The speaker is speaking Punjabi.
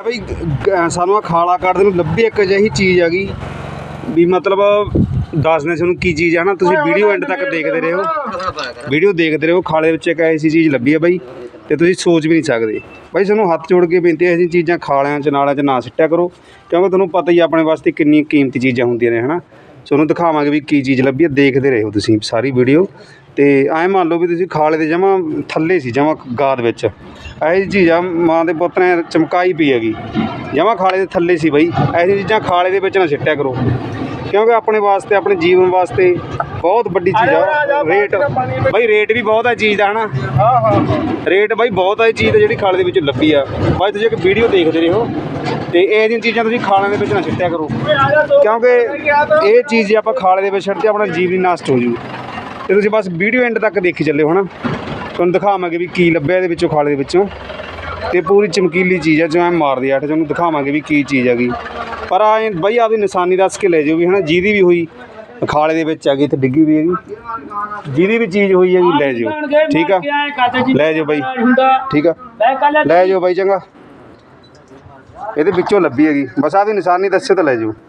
ਬਈ ਗ- ਸਾਨੂੰ ਆ ਖਾਲਾ ਕੱਢਦੇ ਨੂੰ ਲੱਭੀ ਇੱਕ ਅਜਿਹੀ ਚੀਜ਼ ਹੈਗੀ ਵੀ ਮਤਲਬ ਦੱਸਦੇ ਤੁਹਾਨੂੰ ਕੀ ਚੀਜ਼ ਆ ਨਾ ਤੁਸੀਂ ਵੀਡੀਓ ਐਂਡ ਤੱਕ ਦੇਖਦੇ ਰਹੋ। ਵੀਡੀਓ ਦੇਖਦੇ ਰਹੋ ਖਾਲੇ ਵਿੱਚ ਇੱਕ ਐਸੀ ਚੀਜ਼ ਲੱਭੀ ਆ ਬਾਈ ਤੇ ਤੁਸੀਂ ਸੋਚ ਵੀ ਨਹੀਂ ਸਕਦੇ। ਬਾਈ ਸਾਨੂੰ ਹੱਥ ਜੋੜ ਕੇ ਬੇਨਤੀ ਹੈ ਐਸੀ ਚੀਜ਼ਾਂ ਖਾਲਿਆਂ ਚ ਨਾਲਿਆਂ ਚ ਨਾ ਸਿੱਟਿਆ ਕਰੋ ਕਿਉਂਕਿ ਤੁਹਾਨੂੰ ਪਤਾ ਹੀ ਆਪਣੇ ਵਾਸਤੇ ਕਿੰਨੀ ਕੀਮਤੀ ਚੀਜ਼ਾਂ ਹੁੰਦੀਆਂ ਨੇ ਹਨਾ? ਤੁਹਾਨੂੰ ਦਿਖਾਵਾਂਗੇ ਵੀ ਕੀ ਚੀਜ਼ ਲੱਭੀ ਆ ਦੇਖਦੇ ਰਹੋ ਤੁਸੀਂ ਸਾਰੀ ਵੀਡੀਓ ਤੇ ਐਂ ਮੰਨ ਲਓ ਵੀ ਤੁਸੀਂ ਖਾਲੇ ਦੇ ਜਮਾ ਥੱਲੇ ਸੀ ਜਮਾ ਗਾਦ ਵਿੱਚ। ਇਹੋ ਚੀਜ਼ ਆ ਮਾਂ ਦੇ ਪੁੱਤ ਨੇ ਚਮਕਾਈ ਪਈ ਹੈਗੀ। ਜਮਾ ਖਾਲੇ ਦੇ ਥੱਲੇ ਸੀ ਬਈ। ਐਸੀ ਚੀਜ਼ਾਂ ਖਾਲੇ ਦੇ ਵਿੱਚ ਨਾ ਸਿੱਟਿਆ ਕਰੋ। ਕਿਉਂਕਿ ਆਪਣੇ ਵਾਸਤੇ ਆਪਣੇ ਜੀਵਨ ਵਾਸਤੇ ਬਹੁਤ ਵੱਡੀ ਚੀਜ਼ ਆ। ਰੇਟ ਬਈ ਰੇਟ ਵੀ ਬਹੁਤ ਹੈ ਚੀਜ਼ ਦਾ ਹਨਾ? ਹਾਂ ਹਾਂ। ਰੇਟ ਬਾਈ ਬਹੁਤ ਹੈ ਇਹ ਚੀਜ਼ ਜਿਹੜੀ ਖਾਲੇ ਦੇ ਵਿੱਚ ਲੱਭੀ ਆ। ਬਾਈ ਤੁਸੀਂ ਇੱਕ ਵੀਡੀਓ ਦੇਖਦੇ ਰਹੋ ਤੇ ਇਹ ਜਿਹੀਆਂ ਚੀਜ਼ਾਂ ਤੁਸੀਂ ਖਾਲਿਆਂ ਦੇ ਵਿੱਚ ਨਾ ਸਿੱਟਿਆ ਕਰੋ। ਕਿਉਂਕਿ ਇਹ ਚੀਜ਼ ਜੇ ਆਪਾਂ ਖਾਲੇ ਦੇ ਵਿੱਚ ਛੱਡਦੇ ਆਪਣਾ ਜੀਵ ਹੀ ਨਸ਼ਟ ਹੋ ਜੂ। ਤੇ ਤੁਸੀਂ ਬਸ ਵੀਡੀਓ ਐਂਡ ਤੱਕ ਦੇਖੀ ਚੱਲਿਓ ਹਨਾ? ਤੁਹਾਨੂੰ ਦਿਖਾਵਾਂਗੇ ਵੀ ਕੀ ਲੱਭਿਆ ਇਹਦੇ ਵਿੱਚੋਂ ਖਾਲੇ ਦੇ ਵਿੱਚੋਂ। ਤੇ ਪੂਰੀ ਚਮਕੀਲੀ ਚੀਜ਼ ਹੈ ਜਿਵੇਂ ਮਾਰਦੀ ਅੱਠ ਤੁਹਾਨੂੰ ਦਿਖਾਵਾਂਗੇ ਵੀ ਕੀ ਚੀਜ਼ ਹੈਗੀ। ਪਰ ਆ ਬਈ ਆਪਦੀ ਨਿਸ਼ਾਨੀ ਦੱਸ ਕੇ ਲੈ ਜਾਓ ਵੀ ਹਨਾ ਜਿਹਦੀ ਵੀ ਹੋਈ ਖਾਲੇ ਦੇ ਵਿੱਚ ਆ ਗਈ ਤੇ ਡਿੱਗੀ ਵੀ ਹੈਗੀ। ਜਿਹਦੀ ਵੀ ਚੀਜ਼ ਹੋਈ ਹੈਗੀ ਲੈ ਜਾਓ ਠੀਕ ਆ? ਲੈ ਜਾਓ ਬਾਈ ਠੀਕ ਆ? ਲੈ ਜਾਓ ਬਾਈ ਚੰਗਾ। ਇਹਦੇ ਵਿੱਚੋਂ ਲੱਭੀ ਹੈਗੀ। ਬਸ ਆਦੀ ਨਿਸ਼ਾਨੀ ਦੱਸੇ ਤਾਂ ਲੈ ਜਾਓ